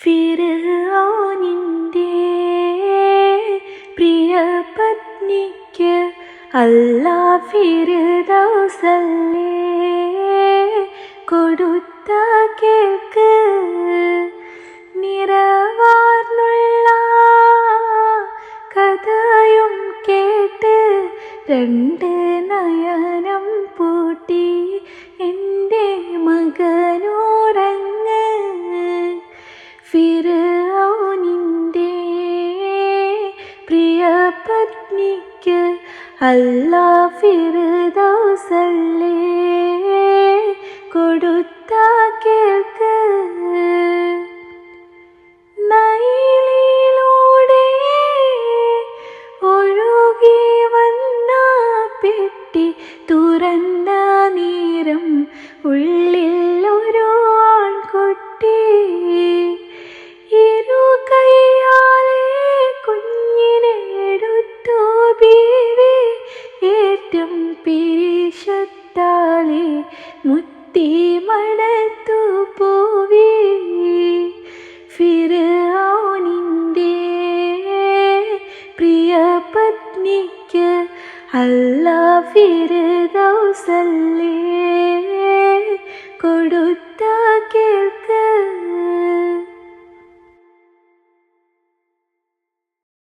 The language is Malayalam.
ഫിർഔനിന്റെ പ്രിയ പത്നിക്ക് അല്ലാ ഫിർദൗസല്ലേ കൊടുത്ത കേൾക്ക് നിറവാർന്നുള്ള കഥയും കേട്ട് രണ്ട് ഫിറൗനിന്റെ പ്രിയ പത്നിക്ക് അല്ലാ ഫിർദൗസല്ലേ കൊടുത്ത കേൾക്ക്. ഒഴുകി വന്ന പെട്ടി തുറന്ന പിരിശത്താളെ മുത്തി മണത്തു പോവി. ഫിറൗനിന്റെ പ്രിയ പത്നിക്ക് അല്ല ഫിർദൗസല്ലേ. കൊടുത്ത